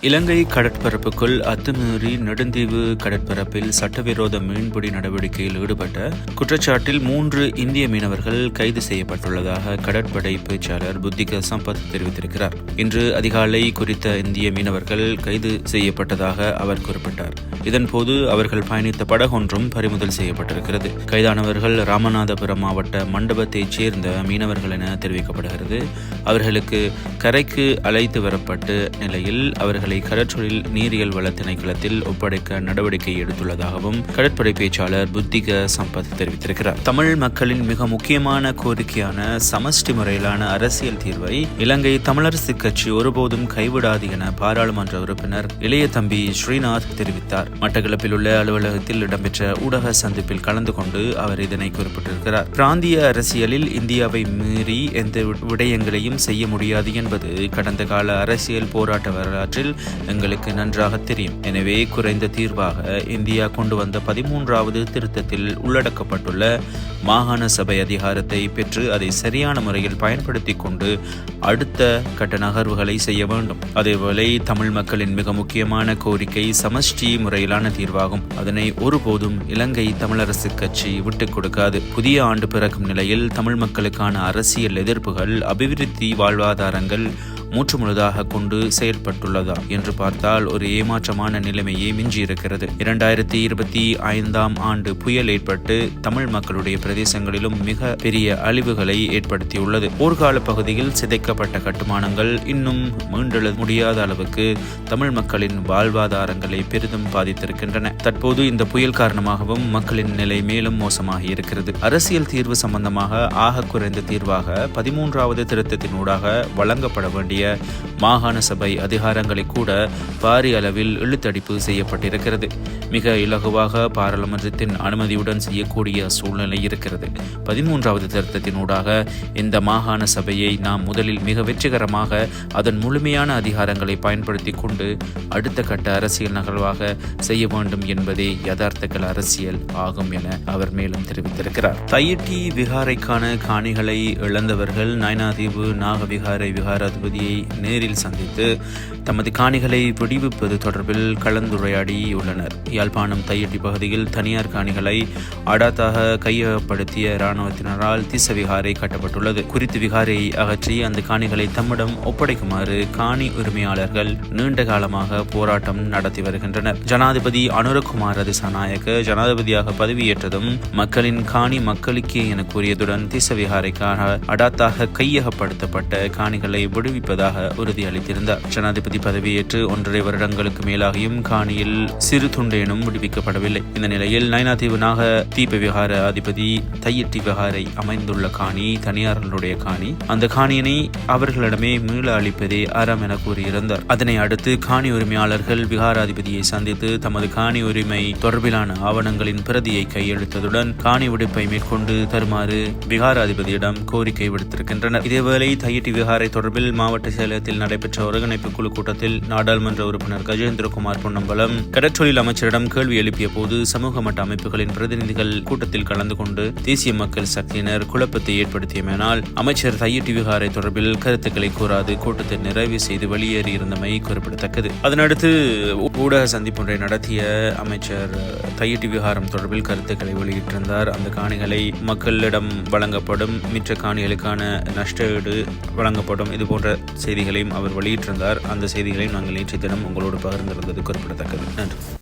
இலங்கை கடற்பரப்புக்குள் அத்துமீறி நெடுந்தீவு கடற்பரப்பில் சட்டவிரோத மீன்பிடி நடவடிக்கையில் ஈடுபட்ட குற்றச்சாட்டில் மூன்று இந்திய மீனவர்கள் கைது செய்யப்பட்டுள்ளதாக கடற்படை பேச்சாளர் புத்திக சம்பத் தெரிவித்திருக்கிறார். இன்று அதிகாலை குறித்த இந்திய மீனவர்கள் கைது செய்யப்பட்டதாக அவர் குறிப்பிட்டார். இதன்போது அவர்கள் பயணித்த படகொன்றும் பறிமுதல் செய்யப்பட்டிருக்கிறது. கைதானவர்கள் ராமநாதபுரம் மாவட்ட மண்டபத்தைச் சேர்ந்த மீனவர்கள் என தெரிவிக்கப்படுகிறது. அவர்களுக்கு கரைக்கு அழைத்து வரப்பட்ட நிலையில் அவர்கள் கடற்றொழில் நீரியல் வள திணைக்களத்தில் ஒப்படைக்க நடவடிக்கை எடுத்துள்ளதாகவும் கடற்படை பேச்சாளர் புத்திக சம்பத் தெரிவித்திருக்கிறார். தமிழ் மக்களின் மிக முக்கியமான கோரிக்கையான சமஷ்டி முறையிலான அரசியல் தீர்வை இலங்கை தமிழரசு கட்சி ஒருபோதும் கைவிடாது என பாராளுமன்ற உறுப்பினர் இளைய தம்பி ஸ்ரீநாத் தெரிவித்தார். மட்டக்களப்பில் உள்ள அலுவலகத்தில் இடம்பெற்ற ஊடக சந்திப்பில் கலந்து கொண்டு அவர் இதனை குறிப்பிட்டிருக்கிறார். பிராந்திய அரசியலில் இந்தியாவை மீறி எந்த விடயங்களையும் செய்ய முடியாது என்பது கடந்த கால அரசியல் போராட்ட வரலாற்றில் எங்களுக்கு நன்றாக தெரியும். எனவே குறைந்த தீர்வாக இந்தியா கொண்டு வந்த பதிமூன்றாவது திருத்தத்தில் உள்ளடக்கப்பட்டுள்ள மாகாண சபை அதிகாரத்தை பெற்று அதை சரியான முறையில் பயன்படுத்தி கொண்டு அடுத்த கட்ட நகர்வுகளை செய்ய வேண்டும். அதேவேளை தமிழ் மக்களின் மிக முக்கியமான கோரிக்கை சமஷ்டி முறையிலான தீர்வாகும். அதனை ஒருபோதும் இலங்கை தமிழரசு கட்சி விட்டுக் கொடுக்காது. புதிய ஆண்டு பிறக்கும் நிலையில் தமிழ் மக்களுக்கான அரசியல் எதிர்ப்புகள் அபிவிருத்தி வாழ்வாதாரங்கள் முற்றுமுழுதாக கொண்டு செயல்பட்டுள்ளதா என்று பார்த்தால் ஒரு ஏமாற்றமான நிலைமையே மிஞ்சியிருக்கிறது. இரண்டாயிரத்தி இருபத்தி ஐந்தாம் ஆண்டு புயல் ஏற்பட்டு தமிழ் மக்களுடைய பிரதேசங்களிலும் மிக பெரிய அழிவுகளை ஏற்படுத்தியுள்ளது. போர்க்கால பகுதியில் சிதைக்கப்பட்ட கட்டுமானங்கள் இன்னும் மீண்டெழ முடியாத அளவுக்கு தமிழ் மக்களின் வாழ்வாதாரங்களை பெரிதும் பாதித்திருக்கின்றன. தற்போது இந்த புயல் காரணமாகவும் மக்களின் நிலை மேலும் மோசமாகி இருக்கிறது அரசியல் தீர்வு சம்பந்தமாக ஆக குறைந்த தீர்வாக பதிமூன்றாவது திருத்தத்தினூடாக வழங்கப்பட வேண்டிய மாகாண சபை அதிகாரங்களை கூட பாரிய அளவில் இழுத்தடிப்பு செய்யப்பட்டிருக்கிறது. மிக இலகுவாக பாராளுமன்றத்தின் அனுமதியுடன் செய்யக்கூடிய சூழ்நிலை இருக்கிறது. பதிமூன்றாவது திருத்தத்தினூடாக இந்த மாகாண சபையை நாம் முதலில் மிக வெற்றிகரமாக அதன் முழுமையான அதிகாரங்களை பயன்படுத்தி கொண்டு அடுத்த கட்ட அரசியல் நகர்வாக செய்ய வேண்டும் என்பதே யதார்த்தங்கள் அரசியல் ஆகும் என அவர் மேலும் தெரிவித்திருக்கிறார். தையிட்டி விகாரைக்கான காணிகளை இழந்தவர்கள் நயனாதீவு நாகவிகாரை விகாராதிபதியை நேரில் சந்தித்து தமது காணிகளை விடுவிப்பது தொடர்பில் கலந்துரையாடியுள்ளனர் யாழ்ப்பாணம் தையட்டி பகுதியில் தனியார் காணிகளை அடாத்தாக கையகப்படுத்திய இராணுவத்தினரால் திசவிகாரை கட்டப்பட்டுள்ளது. குறித்து விகாரை அகற்றி அந்த காணிகளை தம்மிடம் ஒப்படைக்குமாறு காணி உரிமையாளர்கள் நீண்ட காலமாக போராட்டம் நடத்தி வருகின்றனர். ஜனாதிபதி அனுரகுமார் திசாநாயக்க ஜனாதிபதியாக பதவியேற்றதும் மக்களின் காணி மக்களுக்கே என கூறியதுடன் திசவிகாரைக்காக அடாத்தாக கையகப்படுத்தப்பட்ட காணிகளை விடுவிப்பது விடுவிப்பதாக உறுதியளித்திருந்தார். ஜனாதிபதி பதவியேற்று ஒன்றரை வருடங்களுக்கு மேலாகியும் காணியில் சிறு துண்டேனும் விடுவிக்கப்படவில்லை. இந்த நிலையில் நயனாதீவு நாக தீப விகார அதிபதி தையட்டி விகாரை அமைந்துள்ள காணி தனியார்களுடைய காணி அந்த காணியினை அவர்களிடமே மீள அளிப்பதே அறம் என கூறியிருந்தார். அதனை அடுத்து காணி உரிமையாளர்கள் விகாராதிபதியை சந்தித்து தமது காணி உரிமை தொடர்பிலான ஆவணங்களின் பிரதியை கையெழுத்ததுடன் காணி விடுப்பை மேற்கொண்டு தருமாறு விகாராதிபதியிடம் கோரிக்கை விடுத்திருக்கின்றனர். இதேவேளை தையட்டி விகாரை தொடர்பில் மாவட்ட செயலகத்தில் நடைபெற்ற ஒருங்கிணைப்பு குழு கூட்டத்தில் நாடாளுமன்ற உறுப்பினர் கஜேந்திரகுமார் பொன்னம்பலம் கடற்றொழில் அமைச்சரிடம் கேள்வி எழுப்பிய போது சமூக மட்ட அமைப்புகளின் பிரதிநிதிகள் கூட்டத்தில் கலந்து கொண்டு தேசிய மக்கள் சக்தியினர் குழப்பத்தை ஏற்படுத்தியமையினால் அமைச்சர் தையட்டி விகாரை தொடர்பில் கருத்துக்களை கூறாது கூட்டத்தை நிறைவு செய்து வெளியேறியிருந்தமை குறிப்பிடத்தக்கது. அதனடுத்து ஊடக சந்திப்பு ஒன்றை நடத்திய அமைச்சர் தையட்டி விகாரம் தொடர்பில் கருத்துக்களை வெளியிட்டிருந்தார். அந்த காணிகளை மக்களிடம் வழங்கப்படும் மிற்ற காணிகளுக்கான நஷ்டஈடு வழங்கப்படும் இது போன்ற செய்திகளையும் அவர் வெளியிட்டிருந்தார். அந்த செய்திகளையும் நாங்கள் நேற்றைய தினம் உங்களோடு பகிர்ந்திருந்தது குறிப்பிடத்தக்கது. நன்றி.